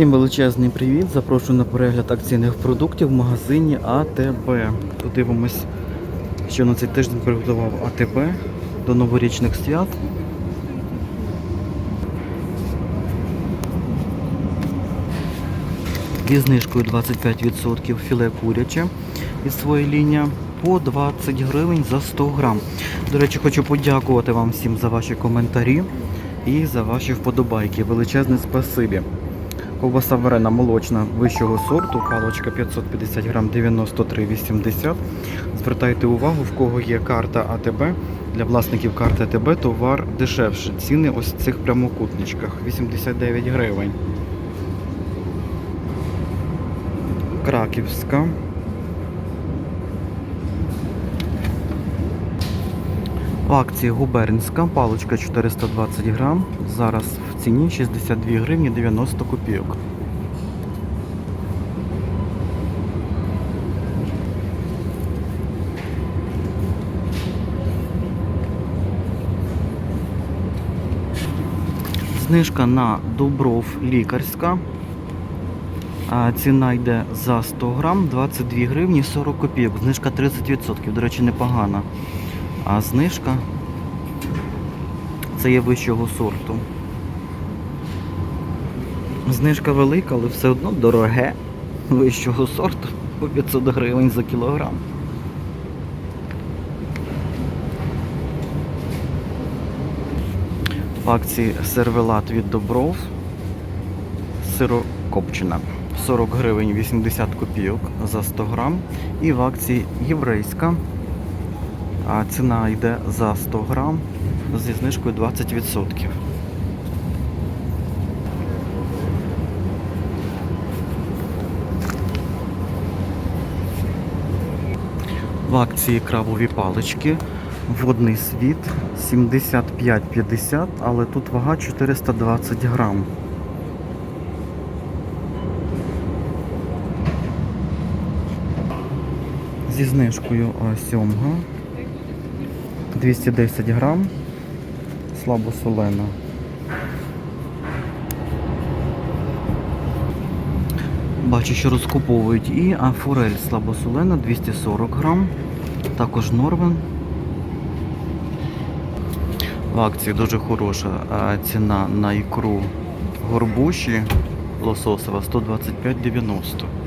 Всім величезний привіт! Запрошую на перегляд акційних продуктів в магазині АТБ. Подивимось, що на цей тиждень приготував АТБ до новорічних свят. Зі знижкою 25% філе куряче від своєї лінії по 20 гривень за 100 грам. До речі, хочу подякувати вам всім за ваші коментарі і за ваші вподобайки. Величезне спасибі. Ковбаса варена молочна вищого сорту, палочка 550 грам 93,80. Звертайте увагу, в кого є карта АТБ. Для власників карти АТБ товар дешевше. Ціни ось в цих прямокутничках 89 гривень. Краківська. В акції губернська паличка 420 грам. Зараз в ціні 62 гривні 90 копійок. Знижка на Добров лікарська. Ціна йде за 100 грам 22 гривні 40 копійок. Знижка 30%. До речі, непогана. А знижка це є вищого сорту. Знижка велика, але все одно дороге вищого сорту по 500 гривень за кілограм. В акції сервелат від Добров сирокопчена. 40 гривень 80 копійок за 100 грам. І в акції єврейська а ціна йде за 100 грам зі знижкою 20%. В акції крабові палички. Водний світ 75,50, але тут вага 420 грам. Зі знижкою а, сьомга 210 грам, слабосолена. Бачу, що розкуповують і форель слабосолена 240 грам, також норвен. В акції дуже хороша ціна на ікру горбуші лососова 125,90.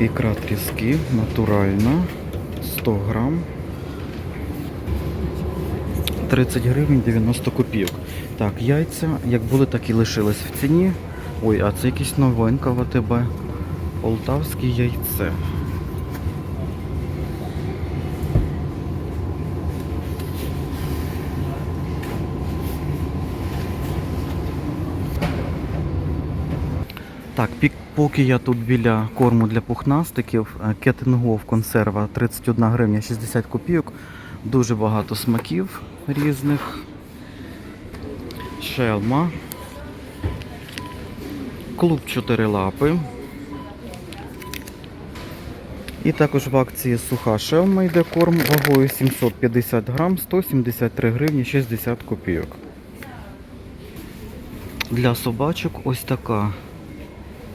Ікра тріски натуральна 100 грам 30 гривень 90 копійок. Так, яйця як були, так і лишились в ціні. Ой, а це якась новинка в АТБ. Полтавське яйце. Так, пік, поки я тут біля корму для пухнастиків, е, кетингов консерва 31 гривня 60 копійок. Дуже багато смаків різних. Шелма. Клуб 4 лапи. І також в акції суха шелма йде корм вагою 750 грам, 173 гривні 60 копійок. Для собачок ось така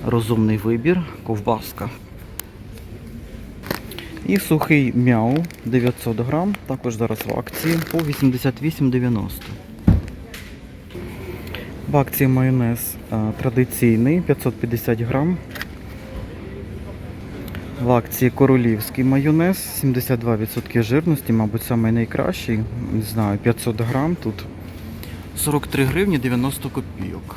розумний вибір, ковбаска. І сухий мяу 900 грам, також зараз в акції по 88,90. В акції майонез а, традиційний 550 грам. В акції королівський майонез 72% жирності, мабуть, самий найкращий. Не знаю, 500 грам тут 43 гривні 90 копійок.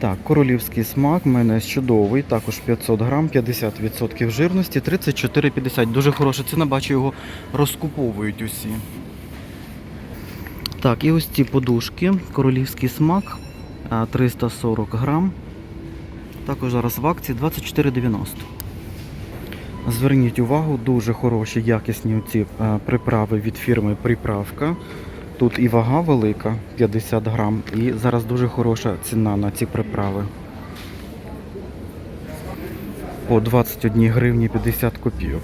Так, королівський смак, майонез чудовий, також 500 грам, 50% жирності, 34,50. Дуже хороша ціна, бачу, його розкуповують усі. Так, і ось ці подушки, королівський смак, 340 грам. Також зараз в акції 24,90. Зверніть увагу, дуже хороші, якісні ці приправи від фірми Приправка. Тут і вага велика, 50 грам, і зараз дуже хороша ціна на ці приправи. По 21 гривні 50 копійок.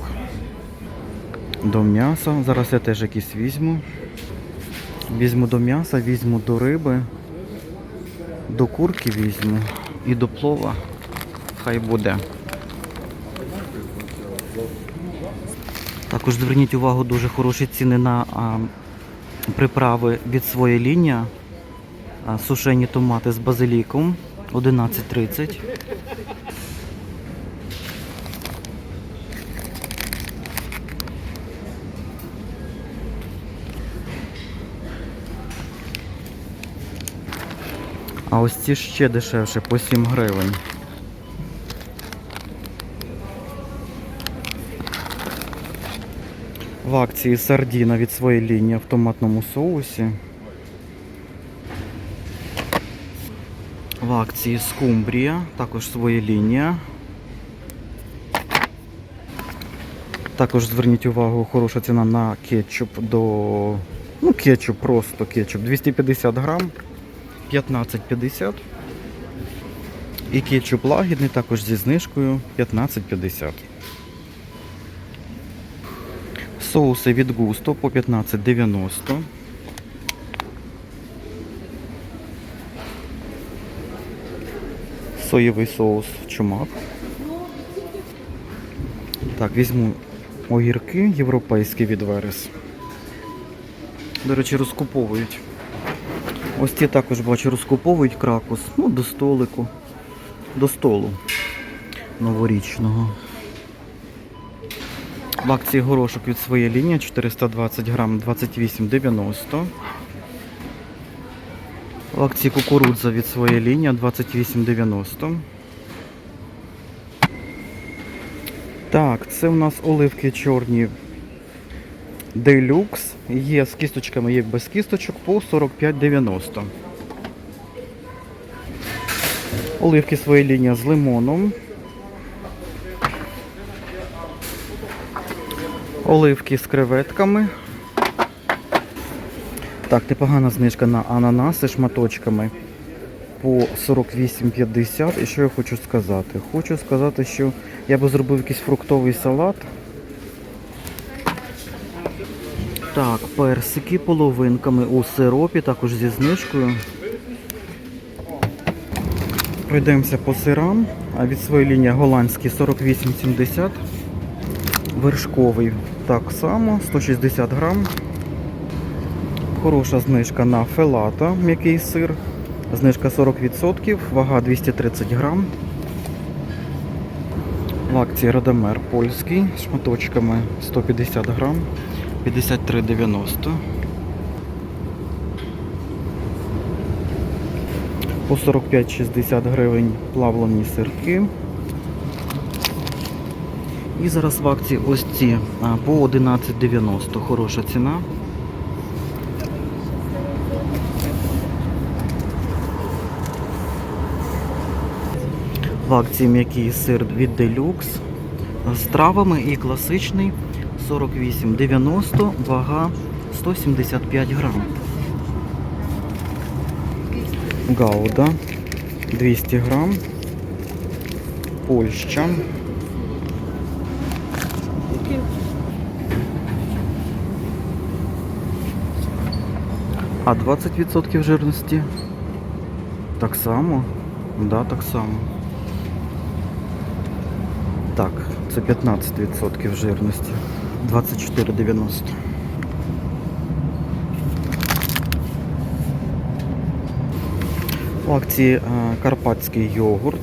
До м'яса. Зараз я теж якісь візьму. Візьму до м'яса, візьму до риби, до курки візьму і до плова. Хай буде. Також зверніть увагу, дуже хороші ціни на приправи від своєї лінії. Сушені томати з базиліком 11.30. А ось ці ще дешевше по 7 гривень. В акції сардіна від своєї лінії в томатному соусі. В акції скумбрія, також своя лінія. Також зверніть увагу, хороша ціна на кетчуп до. Ну, кетчуп, просто кетчуп. 250 грам, 15,50. І кетчуп лагідний також зі знижкою 15,50. Соуси від густо по 15,90. Соєвий соус чумак. Так, візьму огірки європейські від Верес. До речі, розкуповують. Ось ці також бачу розкуповують кракус. Ну, до столику. До столу новорічного. В акції горошок від своєї лінії 420 грам 28,90. В акції кукурудза від своєї лінії 28,90. Так, це у нас оливки чорні Deluxe. Є з кісточками, є без кісточок по 45,90. Оливки своєї лінії з лимоном. Оливки з креветками. Так, непогана знижка на ананаси шматочками по 48,50. І що я хочу сказати? Хочу сказати, що я би зробив якийсь фруктовий салат. Так, персики половинками у сиропі, також зі знижкою. Пройдемося по сирам. Від своєї лінії голландський 48,70. Вершковий так само, 160 грам. Хороша знижка на фелата, м'який сир. Знижка 40%, вага 230 грам. В акції Радомер польський з шматочками 150 грам, 53,90. По 45-60 гривень плавлені сирки. І зараз в акції ось ці по 11,90. Хороша ціна. В акції м'який сир від Deluxe з травами і класичний 48,90, вага 175 грам. Гауда 200 грам. Польща. А 20% жирності? Так само? Да, так само. Так, це 15% жирності. 24,90. У акції е, карпатський йогурт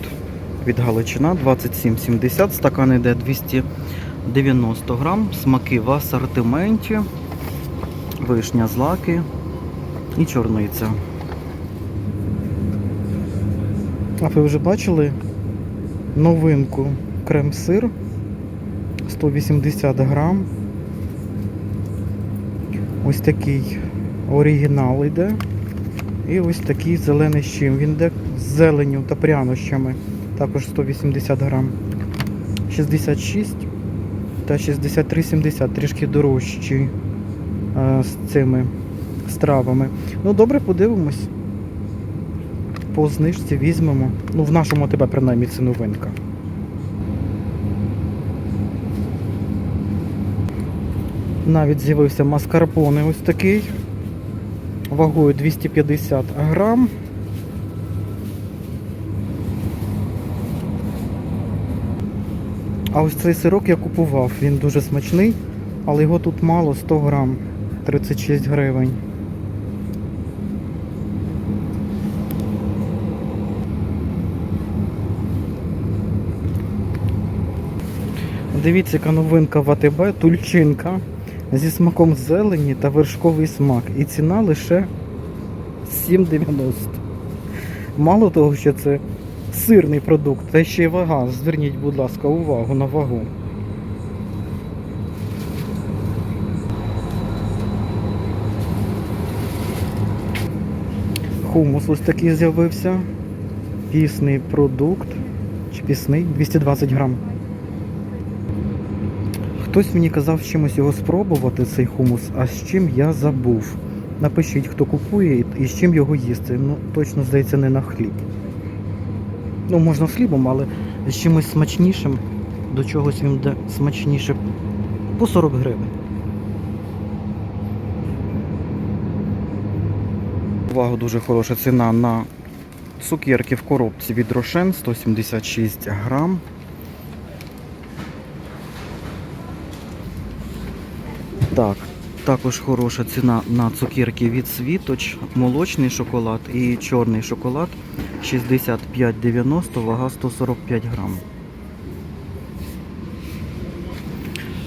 від Галичина 27,70. Стакан йде 290 грам. Смаки в асортименті. Вишня злаки і чорниця. А ви вже бачили новинку крем-сир 180 грам. Ось такий оригінал йде. І ось такий зелений з чим. Він йде з зеленю та прянощами. Також 180 грам. 66 та 63,70, трішки дорожчі з цими стравами. Ну добре, подивимось. По знижці візьмемо. Ну, в нашому тебе принаймні це новинка. Навіть з'явився маскарпоне ось такий. вагою 250 грам. А ось цей сирок я купував, він дуже смачний, але його тут мало 100 грам, 36 гривень. Дивіться, яка новинка в АТБ, тульчинка зі смаком зелені та вершковий смак. І ціна лише 7,90. Мало того, що це сирний продукт, та ще й вага. Зверніть, будь ласка, увагу на вагу. Хумус ось такий з'явився. Пісний продукт. Чи пісний? 220 грам. Хтось мені казав з чимось його спробувати, цей хумус, а з чим я забув. Напишіть, хто купує і- з чим його їсти. Ну, точно, здається, не на хліб. Ну, можна з хлібом, але з чимось смачнішим. До чогось він буде смачніше по 40 гривень. Увагу, дуже хороша ціна на цукерки в коробці від Рошен 176 грам. Так, також хороша ціна на цукерки від Світоч, молочний шоколад і чорний шоколад 65,90, вага 145 грам.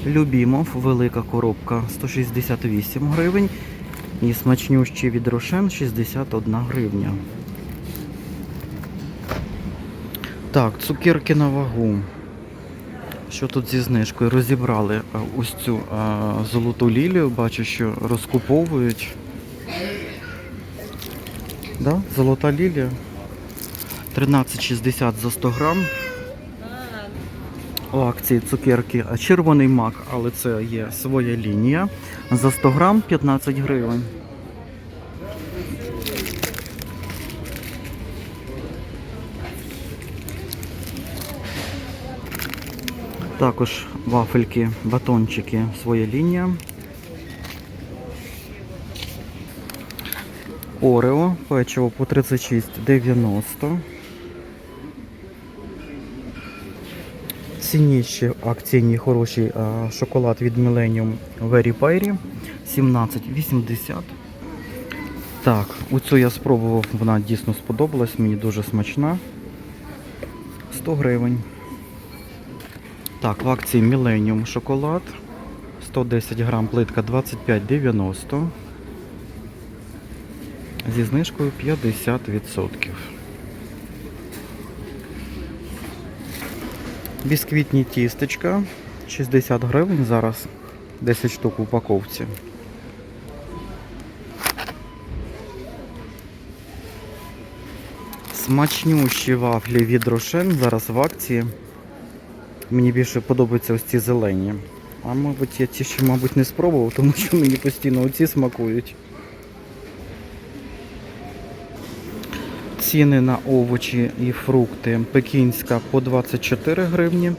Любімов, велика коробка 168 гривень. І смачнющий від Рошен 61 гривня. Так, цукерки на вагу. Що тут зі знижкою? Розібрали ось цю а, золоту лілію, бачу, що розкуповують. Да? Золота лілія. 13,60 за 100 грам. У акції цукерки червоний мак, але це є своя лінія. За 100 грам 15 гривень. Також вафельки, батончики, своя лінія. Орео, печиво по 36,90. Цінніші акційні хороші шоколад від Millennium Very Berry 17,80. Так, оцю я спробував, вона дійсно сподобалась, мені дуже смачна. 100 гривень. Так, в акції Millennium шоколад. 110 грам плитка 25,90. Зі знижкою 50%. Бісквітні тістечка 60 гривень зараз 10 штук в упаковці. Смачнющі вафлі від Рошен зараз в акції. Мені більше подобаються ось ці зелені. А мабуть, я ті ще, мабуть, не спробував, тому що мені постійно оці смакують. Ціни на овочі і фрукти. Пекінська по 24 гривні,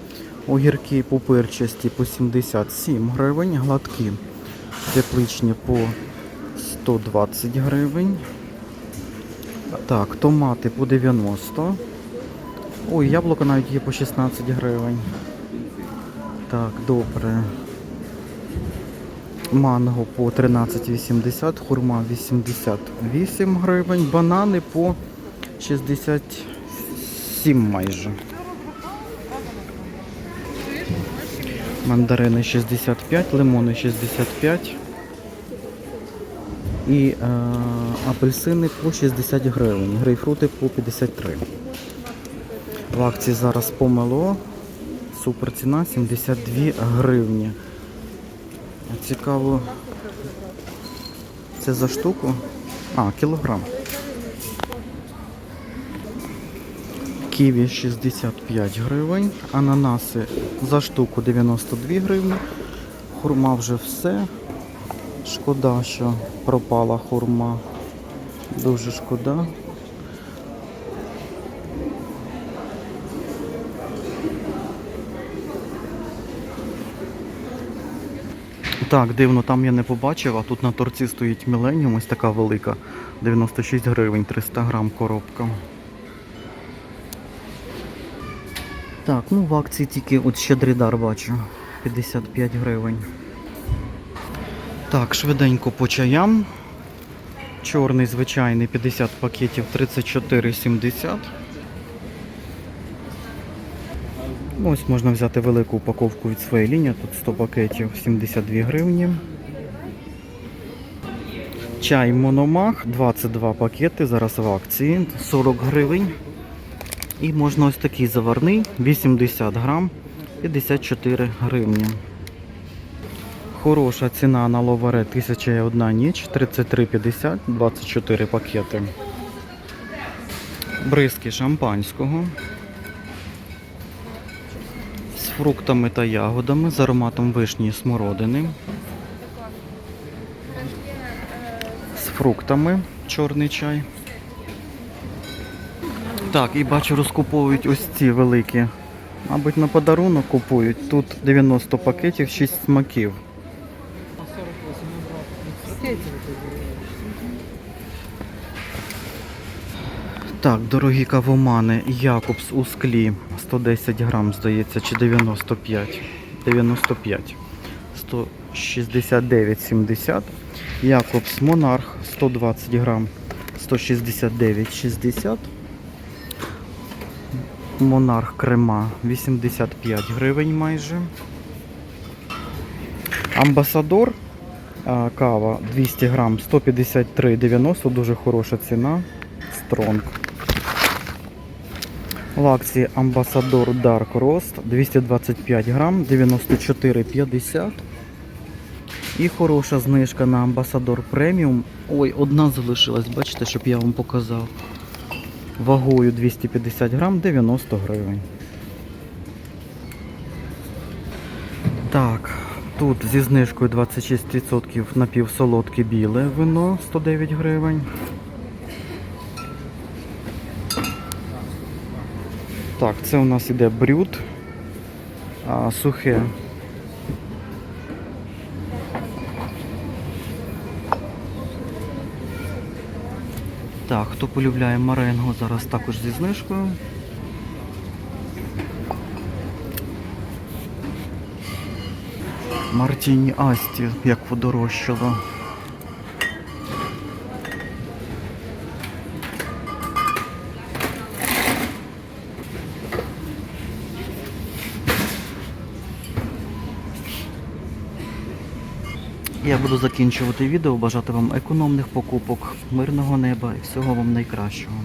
огірки пупирчасті по 77 гривень, гладкі тепличні по 120 гривень. Так, томати по 90. Ой, яблуко навіть є по 16 гривень. Так, добре. Манго по 13,80, хурма 88 гривень, банани по 67 майже. Мандарини 65, лимони 65 і е, апельсини по 60 гривень, грейпфрути по 53. В акції зараз помело. Супер ціна 72 гривні. Цікаво. Це за штуку? А, кілограм. Ківі 65 гривень, ананаси за штуку 92 гривні. Хурма вже все. Шкода, що пропала хурма. Дуже шкода. Так, дивно, там я не побачив, а тут на торці стоїть Millennium, ось така велика. 96 гривень, 300 грам коробка. Так, ну в акції тільки от щедрий дар бачу. 55 гривень. Так, швиденько по чаям. Чорний звичайний 50 пакетів 34,70. Ну, Ось можна взяти велику упаковку від своєї лінії, тут 100 пакетів 72 гривні. Чай Мономах 22 пакети, зараз в акції 40 гривень. І можна ось такий заварний 80 грам 54 гривні. Хороша ціна на ловаре 1001 ніч 33,50, 24 пакети. Бризки шампанського фруктами та ягодами, з ароматом вишні і смородини. З фруктами чорний чай. Так, і бачу, розкуповують ось ці великі. Мабуть, на подарунок купують. Тут 90 пакетів, 6 смаків. Так, дорогі кавомани, Якобс у склі 110 грам, здається, чи 95. 95. 169,70. Якобс Монарх 120 грам, 169,60. Монарх крема 85 гривень майже. Амбасадор кава 200 грам 153,90, дуже хороша ціна. Стронг. В акції Амбасадор Dark Roast 225 грам 94,50. І хороша знижка на Амбасадор преміум. Ой, одна залишилась, бачите, щоб я вам показав. Вагою 250 грам 90 гривень. Так, тут зі знижкою 26% напівсолодке біле вино 109 гривень. Так, це у нас іде брюд. А, сухе. Так, хто полюбляє маренго, зараз також зі знижкою. Мартіні Асті, як подорожчало. Буду закінчувати відео, бажати вам економних покупок, мирного неба і всього вам найкращого.